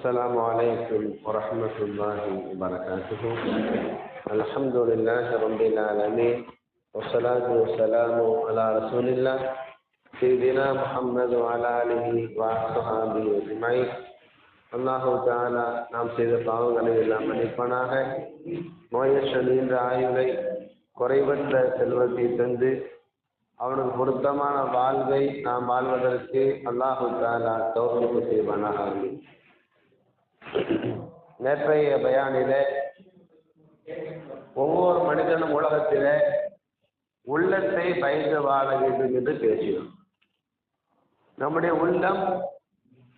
السلام عليكم ورحمة الله وبركاته الحمد لله رب العالمين والصلاة والسلام على رسول الله سيدنا محمد وعلى آله وصحبه أجمعين அல்லாஹு தாலா நாம் செய்த பாவங்களை எல்லாம் மன்னிப்பானாக நோயற்ற நீண்ட ஆயுளை குறைவற்ற செல்வத்தை தந்து அவனுக்கு பொருத்தமான வாழ்வை நாம் வாழ்வதற்கு அல்லாஹு தாலா தௌஃபீக் செய்வானாக நேற்றைய பயானிலே ஒவ்வொரு மனிதனும் உலகத்திலே உள்ளத்தை பயந்து வாழ வேண்டும் என்று பேசினோம். நம்முடைய உள்ளம்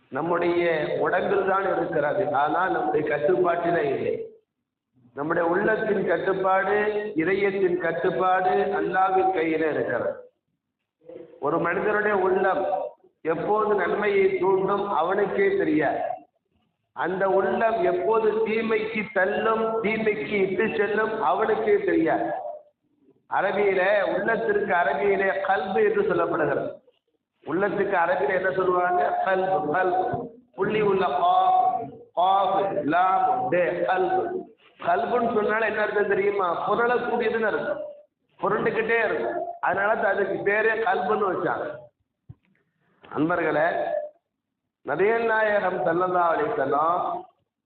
நம்முடைய உடம்பில் தான் இருக்கிறது. ஆனால் நம்முடைய கட்டுப்பாட்டிலே இல்லை. நம்முடைய உள்ளத்தின் கட்டுப்பாடு இதயத்தின் கட்டுப்பாடு அல்லாவின் கையில இருக்கிறது. ஒரு மனிதனுடைய உள்ளம் எப்போது நன்மையை தூண்டும் அவனுக்கே தெரியாது. அந்த உள்ளம் எப்போது தீமைக்கு தள்ளும் தீமைக்கு இட்டு செல்லும் அவனுக்கே தெரியாது. அரபியில உள்ளத்திற்கு அரபியிலே கல்பு என்று சொல்லப்படுகிறது. உள்ளத்துக்கு அரபியில என்ன சொல்லுவாங்க? கல்பு கல்பு. புள்ளி உள்ள காஃபு லாம் டே கல்பு. கல்புன்னு சொன்னால என்ன அர்த்தம் தெரியுமா? புரளக்கூடியதுன்னு அர்த்தம். புரண்டுக்கிட்டே இருக்கும். அதனால அதுக்கு பேரே கல்புன்னு வச்சாங்க. அன்பர்களே நபிகள் நாயகம் சல்லல்லா அலிசல்லாம்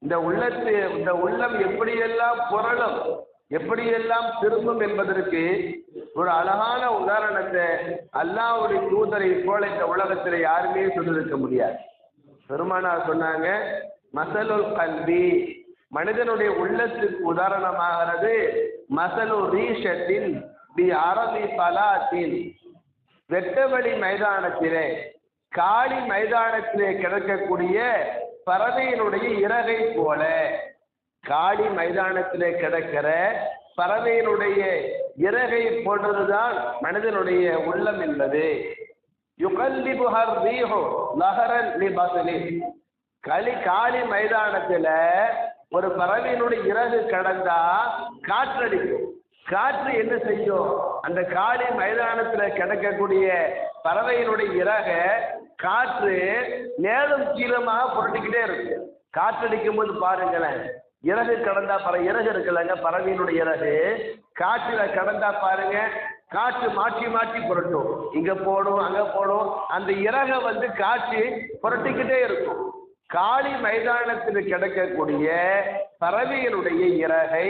இந்த உள்ளத்து இந்த உள்ளம் எப்படியெல்லாம் புரளும் எப்படியெல்லாம் திரும்பும் என்பதற்கு ஒரு அழகான உதாரணத்தை அல்லாவுடைய தூதரை போல இந்த உலகத்தில் யாருமே சொல்லியிருக்க முடியாது. பெருமானார் சொன்னாங்க மசலுல் கல்வி மனிதனுடைய உள்ளத்துக்கு உதாரணமாகிறது மசலு ரீஷத்தின் தி அரபி பலாத்தின். வெட்டவெளி மைதானத்திலே காளி மைதானத்திலே கிடக்கக்கூடிய பறவையினுடைய இறகை போல. காளி மைதானத்திலே கிடக்கிற பறவையினுடைய இறகை போன்றதுதான் மனிதனுடைய உள்ளம் என்பது. யுகல்லிபுஹர் ரீஹோ நகரன் லிபசலி களி காளி மைதானத்துல ஒரு பறவையினுடைய இறகு கடந்தா காற்றடிக்கும். காற்று என்ன செய்யும்? அந்த காளி மைதானத்தில் கிடக்கக்கூடிய பறவையினுடைய இறக காற்று மேலும் கீழமாக புரட்டிக்கிட்டே இருக்கும் காற்றடிக்கும் போது பாருங்களேன் இறகு கடந்தா பற இறகு இருக்குல்லங்க பறவையினுடைய இறகு. காற்றுல கடந்தா பாருங்க காற்று மாற்றி மாற்றி புரட்டும். இங்க போடும் அங்க போடும். அந்த இறகை வந்து காற்று புரட்டிக்கிட்டே இருக்கும். காளி மைதானத்தில் கிடக்கக்கூடிய பறவைகளுடைய இறகை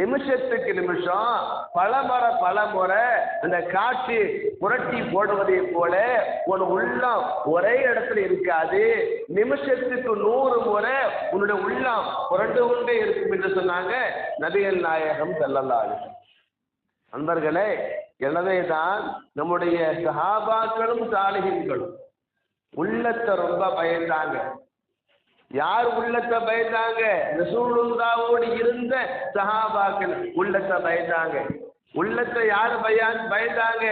நிமிஷத்துக்கு நிமிஷம் பலமுறை பலமுறை அந்த காற்று புரட்டி போடுவதை போல ஒரு உள்ளம் ஒரே இடத்துல இருக்காது. நிமிஷத்துக்கு நூறு முறை உன்னுடைய உள்ளம் புரண்டு கொண்டே இருக்கும் என்று சொன்னாங்க நபிகள் நாயகம் செல்லலாது நண்பர்களே எனவே தான் நம்முடைய சஹாபாக்களும் சாலிகின்களும் உள்ளத்தை ரொம்ப பயந்தாங்க. யார் உள்ளத்தை பயந்தாங்க? ரசூலுல்லாவோடு இருந்த சஹாபாக்கள் உள்ளத்தை பயந்தாங்க. உள்ளத்தை யார் பயான் பயந்தாங்க?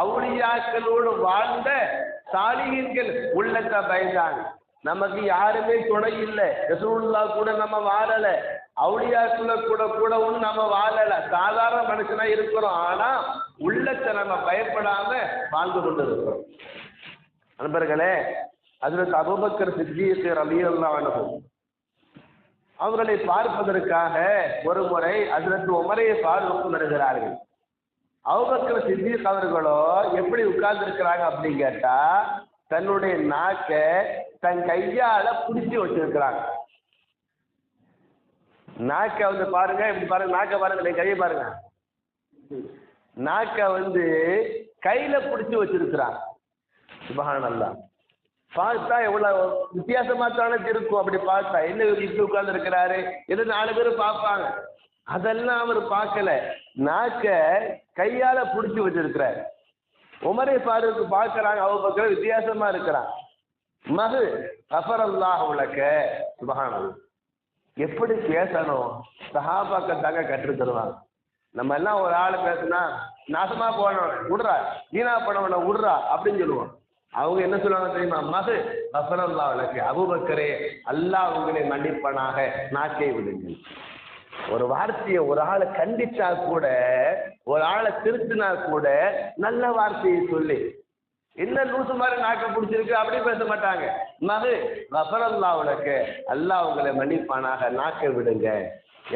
அவுளியாக்களோடு வாழ்ந்த சாலிகர்கள் உள்ளத்தை பயந்தாங்க. நமக்கு யாருமே துணை இல்லை. ரசூலுல்லா கூட நம்ம வாழல. அவுளியாக்குள்ள கூட கூட ஒன்றும் நம்ம வாழல. சாதாரண மனுஷனா இருக்கிறோம். ஆனா உள்ளத்தை நம்ம பயப்படாம வாழ்ந்து கொண்டு இருக்கிறோம் நண்பர்களே அதில் அபுபக்கர் சித்தியத்தை ரலியெல்லாம் அவர்களை பார்ப்பதற்காக ஒரு முறை அதிரத்து உமரையை பார்வைக்கு வருகிறார்கள். அவபக்கர் சித்திக் அவர்களோ எப்படி உட்கார்ந்துருக்கிறாங்க அப்படின்னு கேட்டா தன்னுடைய நாக்க தன் கையால பிடிச்சி வச்சிருக்கிறாங்க. நாக்க வந்து பாருங்க இப்படி பாருங்க நாக்க பாருங்க என் கையை பாருங்க. நாக்க வந்து கையில பிடிச்சி சுபகான் சுபஹானல்லா பார்த்தா எவ்வளவு வித்தியாசமா தானே இருக்கும். அப்படி பார்த்தா என்ன இப்படி உட்கார்ந்து இருக்கிறாரு எது நாலு பேர் பார்ப்பாங்க. அதெல்லாம் அவர் பார்க்கல. நாக்க கையால பிடிச்சி வச்சிருக்கிறார். உமரை பாருக்கு பார்க்கறாங்க. அவ பக்கம் வித்தியாசமா இருக்கிறான். மகு கஃபரல்லாஹ் உலக சுபஹானல் எப்படி பேசணும்? சஹாபாக்கள் தாங்க கற்றுத் தருவாங்க. நம்ம எல்லாம் ஒரு ஆள் பேசுனா நாசமா போனவன் விடுறா வீணா பண்ணவன விடுறா அப்படின்னு சொல்லுவோம். அவங்க என்ன சொல்லுவாங்க தெரியுமா? மகு கஃபரல்லா விளக்கு அபுபக்கரே அல்லாஹ் உங்களை மன்னிப்பனாக நாக்கை விடுங்கள். ஒரு வார்த்தையை ஒரு ஆளை கண்டிச்சா கூட ஒரு ஆளை திருத்தினா கூட நல்ல வார்த்தையை சொல்லி. என்ன லூசு மாதிரி நாக்க பிடிச்சிருக்கு அப்படி பேச மாட்டாங்க. மது கஃபரல்லா உனக்கு அல்லாஹ் உங்களை மன்னிப்பானாக நாக்கை விடுங்க.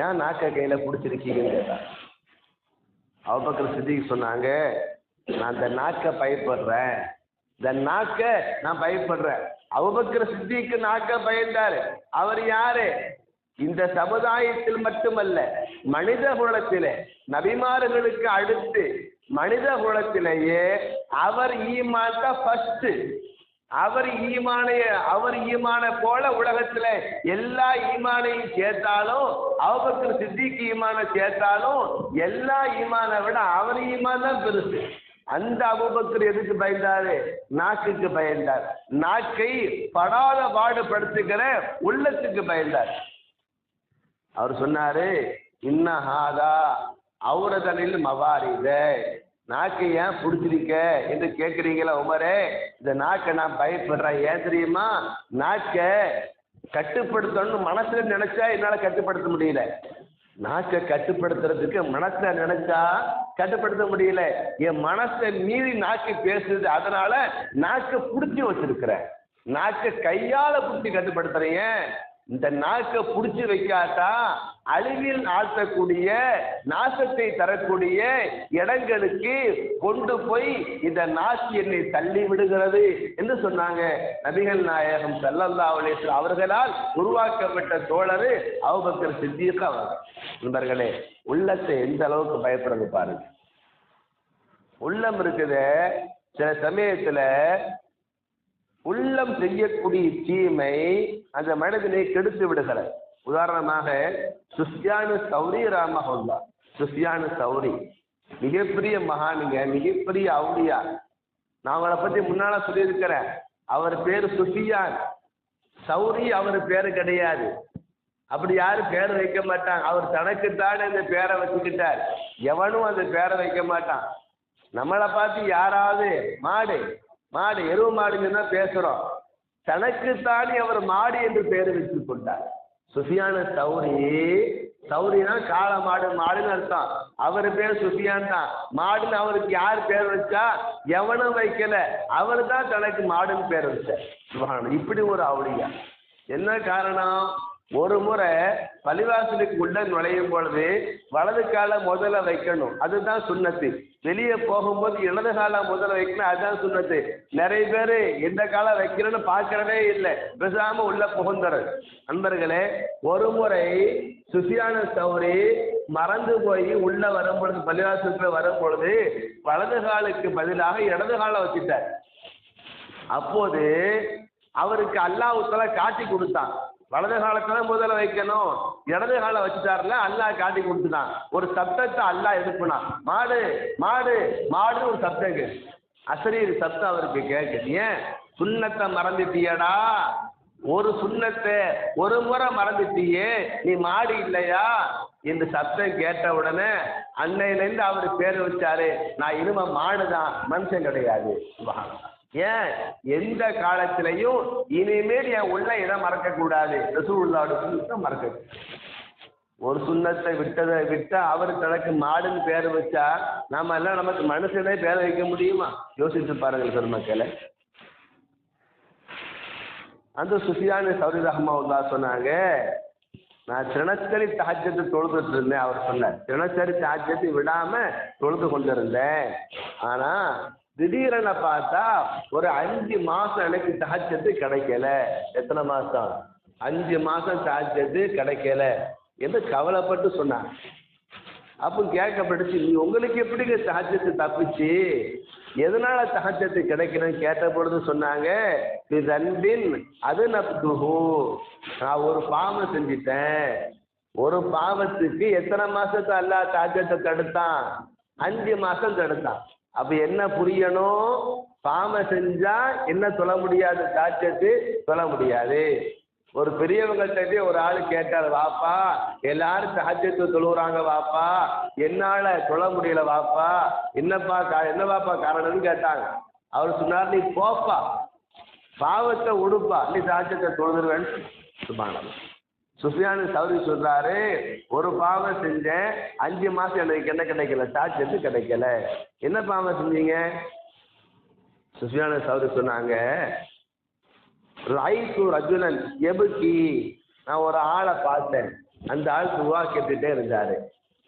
ஏன் நாக்க கையில பிடிச்சிருக்கீங்கன்னு கேட்டாங்க அவபக்கர் சித்திக்கு சொன்னாங்க நான் அந்த நாக்க பயப்படுறேன். இந்த நாக்க நான் பயப்படுறேன். அபுபக்கர் சித்திக்கு நாக்க பயந்தாரு. அவர் யாரு? இந்த சமுதாயத்தில் மட்டுமல்ல மனித குலத்திலே நபிமார்களுக்கு அடுத்து மனித குலத்திலேயே அவர் ஈமான் தான் ஃபர்ஸ்ட் அவர் ஈமானைய அவர் ஈமான போல உலகத்துல எல்லா ஈமானையும் சேர்த்தாலும் அவபக்கர் சித்திக்கு ஈமான சேர்த்தாலும் எல்லா ஈமானை விட அவர் ஈமான் தான் பெருசு. அந்த அபுபக்கர் எதுக்கு பயந்தாரு? நாக்குக்கு பயந்தார். நாக்கை படாத பாடுபடுத்துகிற உள்ளத்துக்கு பயந்தார். அவர் சொன்னாரு இன்னஹாதா அவுரதனில் மவாரித. நாக்கை ஏன் பிடிச்சிருக்க? என்று கேட்குறீங்களா உமரே? இந்த நாக்கை நான் பயப்படுறேன். ஏன் தெரியுமா? நாக்கை கட்டுப்படுத்தணும்னு மனசுல நினைச்சா என்னால கட்டுப்படுத்த முடியல. நாக்கை கட்டுப்படுத்துறதுக்கு மனசை நினைச்சா கட்டுப்படுத்த முடியல. என் மனசை மீறி நாக்கு பேசுது. அதனால நாக்கை பிடிச்சி வச்சிருக்கிறேன். நாக்கை கையால பிடிச்சி கட்டுப்படுத்துறீங்க இந்த நாக்கை பிடிச்சி வைக்காட்டா அழிவில் ஆழ்த்தக்கூடிய நாசத்தை தரக்கூடிய இடங்களுக்கு கொண்டு போய் இந்த நாக்கு என்னை தள்ளி விடுகிறது என்று சொன்னாங்க. நபிகள் நாயகம் சல்லல்லா அலிஸ்லாம் அவர்களால் உருவாக்கப்பட்ட தோழர் அவுபக்கர் சித்திக் அவர்கள். நண்பர்களே உள்ளத்தை எந்த அளவுக்கு பயப்படுறது பாருங்க. உள்ளம் இருக்குது சில சமயத்துல உள்ளம் செய்யக்கூடிய தீமை அந்த மனிதனை கெடுத்து விடுகிறது. உதாரணமாக சுஸ்யானு சௌரி ராமஹுல்லா சுஸ்யானு சௌரி மிகப்பெரிய மகானுங்க மிகப்பெரிய அவுடியா நான் அவரை பத்தி முன்னால சொல்லியிருக்கிறேன். அவர் பேர் சுஃபியான். சௌரி அவர் பேரு கிடையாது. அப்படி யாரும் பேர் வைக்க மாட்டாங்க. அவர் தனக்குத்தான் இந்த பேரை வச்சுக்கிட்டார். எவனும் அந்த பேரை வைக்க மாட்டான். நம்மளை பார்த்து யாராவது மாடு மாடு எருவு மாடுன்னு தான் பேசுறோம். தனக்குத்தானே அவர் மாடு என்று பெயர் வைத்துக் கொண்டார். சுஃபியான சௌரி. சௌரினா காளை மாடு மாடுன்னு அர்த்தம். அவர் பேர் சுஃபியான் தான். மாடுன்னு அவருக்கு யார் பேர் வச்சா? எவனும் வைக்கல. அவர் தான் தனக்கு மாடுன்னு பேர் வச்சார். இப்படி ஒரு அவளியா. என்ன காரணம்? ஒரு முறை பள்ளிவாசலுக்கு உள்ள நுழையும் பொழுது வலது காலை முதல்ல வைக்கணும். அதுதான் சுண்ணத்து. வெளியே போகும்போது இடது காலை முதல்ல வைக்கணும். அதுதான் சுண்ணத்து. நிறைய பேர் எந்த காலம் வைக்கிறேன்னு பார்க்கறதே இல்லை. பேசாம உள்ள புகுந்துறது நண்பர்களே ஒரு முறை சுசியான சௌரி மறந்து போய் உள்ள வரும்பொழுது பள்ளிவாசலுக்கு பள்ளிவாசலுக்குள்ள வலது காலுக்கு பதிலாக இடது காலை வச்சுட்டார். அப்போது அவருக்கு அல்லாஹுத்தலா காட்டி கொடுத்தான். வலது காலத்துல முதல்ல வைக்கணும். இடது காலம் வச்சுட்டாருல அல்லாஹ் காட்டி கொடுத்துட்டான். ஒரு சப்தத்தை அல்லாஹ் எழுப்புனான் மாடு மாடு மாடு ஒரு சப்தம் கேக்கு அசரீர் சப்தம் அவருக்கு கேட்குது. ஏன்? சுண்ணத்தை மறந்துட்டியடா. ஒரு சுண்ணத்தை ஒரு முறை மறந்துட்டியே. நீ மாடு இல்லையா? இந்த சப்தம் கேட்ட உடனே அன்னையிலேருந்து அவர் பேர் வச்சாரு. நான் இனிமே மாடுதான் மனுஷன் கிடையாது. வாங்க ஏன்? எந்த காலத்திலையும் இனிமேல் என் உள்ள இதை மறக்க கூடாது ரசூலுல்லாஹோட சுண்ணத்தை மறக்க. ஒரு சுண்ணத்தை விட்டதை விட்டா அவர் தனக்கு மாடுன்னு பேர் வச்சா நாம எல்லாம் நமக்கு மனுஷனே பேர் வைக்க முடியுமா? யோசித்து பாருங்கள் பெருமக்களை அந்த சுஃபியானு சௌரி ரஹ்மாவுல்லா சொன்னாங்க நான் தினசரி தாஜ்யத்தை தொழுதுட்டு இருந்தேன் அவர் சொன்னார். தினசரி தாஜ்யத்தை விடாம தொழுது கொண்டிருந்தேன். ஆனா திடீரென பார்த்தா ஒரு அஞ்சு மாசம் எனக்கு தாஜ்யத்து கிடைக்கல. எத்தனை மாசம்? அஞ்சு மாசம் தாஜ்யத்து கிடைக்கல. என்று கவலைப்பட்டு சொன்னார். அப்போ கேட்கப்பட்டுச்சு நீ உங்களுக்கு எப்படிங்க சஹஜத்து தப்பிச்சு? எதனால சஹஜத்து கிடைக்கணும்னு கேட்ட பொழுது சொன்னாங்க நீ அது நப்துஹு. நான் ஒரு பாவம் செஞ்சிட்டேன். ஒரு பாவத்துக்கு எத்தனை மாசத்தை அல்லா தாஜத்தை தடுத்தான்? அஞ்சு மாசம் தடுத்தான். அப்ப என்ன புரியணும்? பாம செஞ்சா என்ன சொல்ல முடியாது? தாஜத்து சொல்ல முடியாது. ஒரு பெரியவங்கள்ட்ட ஒரு ஆள் கேட்டார் வாப்பா எல்லாரும் சஹஜத்து தொழுகிறாங்க வாப்பா. என்னால தொழ முடியல வாப்பா. என்னப்பா கா என்ன வாப்பா காரணம்னு கேட்டாங்க. அவர் சொன்னார் நீ போப்பா. பாவத்தை உடுப்பா. நீ சஹஜத்தை தொழுதுருவேன்னு சுபானம் சுஃபியானு சௌரி சொல்றாரு ஒரு பாவம் செஞ்சேன். அஞ்சு மாசம் எனக்கு என்ன கிடைக்கல? சாட்சியத்து கிடைக்கல. என்ன பாவம் செஞ்சீங்க? சுஃபியான சௌரி சொன்னாங்க ரைத்து ரஜுனன் எபுக்கி. நான் ஒரு ஆளை பார்த்தேன். அந்த ஆள் துவா கேட்டுட்டே இருந்தாரு.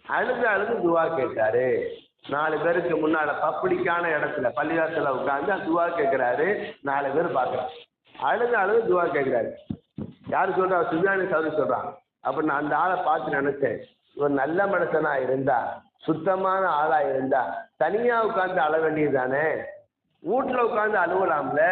அழுது அழுது துவா கேட்டாரு. நாலு பேருக்கு முன்னால பப்ளிக்கான இடத்துல பள்ளிவாசல உட்காந்து துவா கேட்கிறாரு நாலு பேர் பார்க்குறான் அழுது அழுது துவா கேட்கிறாரு யார் சொல்றா? சுஜானி சௌரி சொல்றான் அப்ப நான் அந்த ஆளை பார்த்து நினைச்சேன். ஒரு நல்ல மனுஷனா இருந்தா சுத்தமான ஆளா இருந்தா தனியா உட்காந்து அழ வேண்டியது தானே வீட்டில் உட்காந்து அழுவலாம்ல?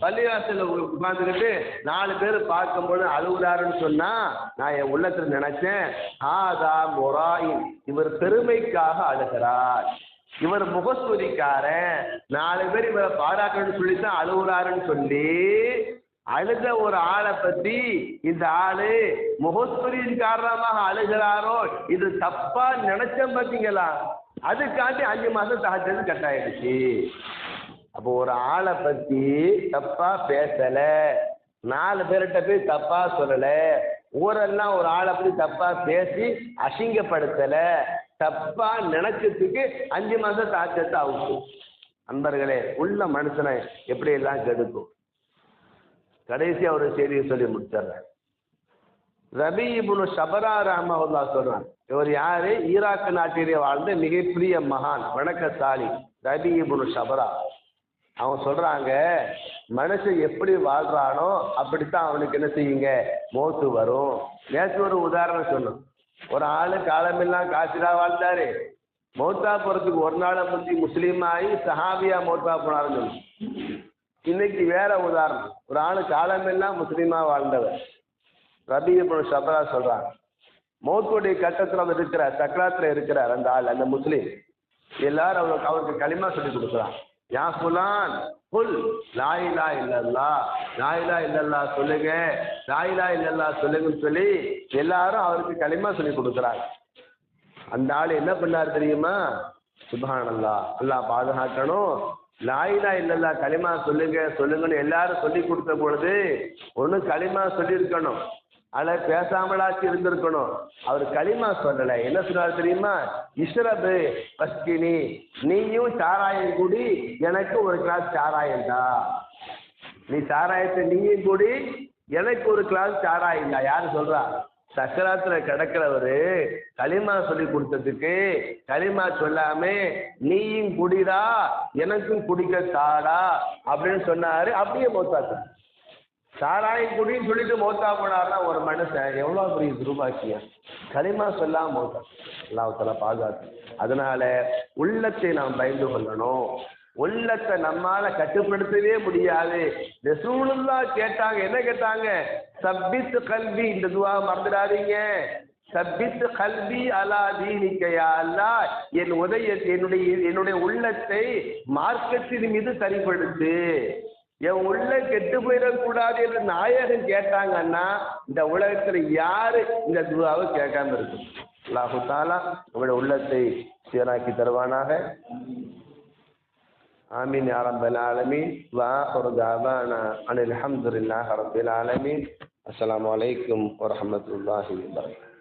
பள்ளிவாசல்ல உட்காந்துக்கிட்டு நாலு பேர் பார்க்கும்பொழுது அழுகுறாருன்னு சொன்னா நான் என் உள்ளத்துல நினைச்சேன் ஆதா மொராயின் இவர் பெருமைக்காக அழுகிறார். இவர் முகஸ்துதிக்காரன். நாலு பேர் இவரை பாராட்டணும்னு சொல்லி தான் அழுகுறாருன்னு சொல்லி அழுத ஒரு ஆளை பத்தி இந்த ஆளு முகஸ்துரியின் காரணமாக அழுகிறாரோ இது தப்பா நினைச்சேன் பார்த்தீங்களா அதுக்காண்டி அஞ்சு மாசம் தகச்சது கட்டாயிடுச்சு. அப்போ ஒரு ஆளை பத்தி தப்பா பேசல. நாலு பேர்கிட்ட போய் தப்பா சொல்லல. ஊரெல்லாம் ஒரு ஆளை பத்தி தப்பா பேசி அசிங்கப்படுத்தல. தப்பா நினைச்சதுக்கு அஞ்சு மாசம் தாக்கத்தை அவுக்கும் நண்பர்களே உள்ள மனுஷனை எப்படி எல்லாம் கெடுக்கும்? கடைசி ஒரு செய்தியை சொல்லி முடிச்சிடுறேன். ரபி இபுனு ஷபரா ராமஹுல்லா சொல்றான் இவர் யாரு? ஈராக் நாட்டிலே வாழ்ந்த மிகப்பெரிய மகான் வணக்கசாலி ரபி இபுனு ஷபரா. அவன் சொல்றாங்க மனுஷன் எப்படி வாழ்றானோ அப்படித்தான் அவனுக்கு என்ன செய்யுங்க? மோத்து வரும். நேற்று ஒரு உதாரணம் சொன்னோம். ஒரு ஆளு காலமெல்லாம் காசிரா வாழ்ந்தாரு. மௌத்தா போறதுக்கு ஒரு நாளை முந்தி முஸ்லீம் ஆகி சஹாபியா மௌத்தா போனாருன்னு சொன்னோம். இன்னைக்கு வேற உதாரணம். ஒரு ஆளு காலமெல்லாம் முஸ்லீமா வாழ்ந்தவர். ரபி இப்னு சபரா சொல்றாங்க. மௌத்துடைய கட்டத்தில் அவர் இருக்கிறார் சக்கராத்தில் இருக்கிறார் அந்த ஆள் அந்த முஸ்லீம். எல்லாரும் அவருக்கு அவருக்கு களிமா சொல்லி கொடுக்குறான் யா ஃபுலான் புல் லாயிலா இல்லல்லா லாயிலா இல்லல்லா சொல்லுங்க லாயிலா இல்லல்லா சொல்லுங்கன்னு சொல்லி எல்லாரும் அவருக்கு களிமா சொல்லி கொடுக்குறாங்க. அந்த ஆள் என்ன பண்ணார் தெரியுமா? சுபானல்லா அல்லா பாதுகாக்கணும். லாயிலா இல்லல்லா களிமா சொல்லுங்க சொல்லுங்கன்னு எல்லாரும் சொல்லி கொடுத்த பொழுது ஒன்று களிமா சொல்லியிருக்கணும். அதில் பேசாமலாச்சு இருந்திருக்கணும். அவர் களிமா சொல்லலை. என்ன சொன்னார் தெரியுமா? இஷ்ரபு பஸ்கினி நீயும் சாராயம் குடி எனக்கு ஒரு கிளாஸ் சாராயந்தா நீ சாராயத்தை நீயும் கூடி எனக்கு ஒரு கிளாஸ் சாராயம் தான் யாரு சொல்றா? சக்கராத்துல கிடக்கிறவரு களிமா சொல்லி கொடுத்ததுக்கு களிமா சொல்லாம நீயும் குடிடா எனக்கும் குடிக்க தாடா அப்படின்னு சொன்னாரு. அப்படியே மௌத்தாக்கு சாராயம் குடின்னு சொல்லிட்டு மௌத்தா போனார்னா ஒரு மனுஷன் எவ்வளோ பெரிய துருபாக்கியம்? களிமா சொல்லாம மௌத்தா. அல்லாஹால பாதுகாத்து. அதனால உள்ளத்தை நாம் பயந்து கொள்ளணும். உள்ளத்தை நம்மால கட்டுப்படுத்தவே முடியாது. ரசூலுல்லா கேட்டாங்க. என்ன கேட்டாங்க? சப்பித்து கல்வி. இந்த துவா மறந்துடாதீங்க. சப்பித்து கல்வி அலா தீனிக்கையா அல்லா என் உதய என்னுடைய என்னுடைய உள்ளத்தை மார்க்கத்தின் மீது சரிப்படுத்து. என் உள்ள கெட்டு போயிடக்கூடாது என்று நாயகன் கேட்டாங்கன்னா இந்த உலகத்துல யாரு இந்த துவாவை கேட்காம இருக்கும் அல்லாஹு தாலா உங்களுடைய உள்ளத்தை சீராக்கி தருவானாக آمين يا رب العالمين وآخر دعوانا أن الحمد لله رب العالمين السلام عليكم ورحمة الله وبركاته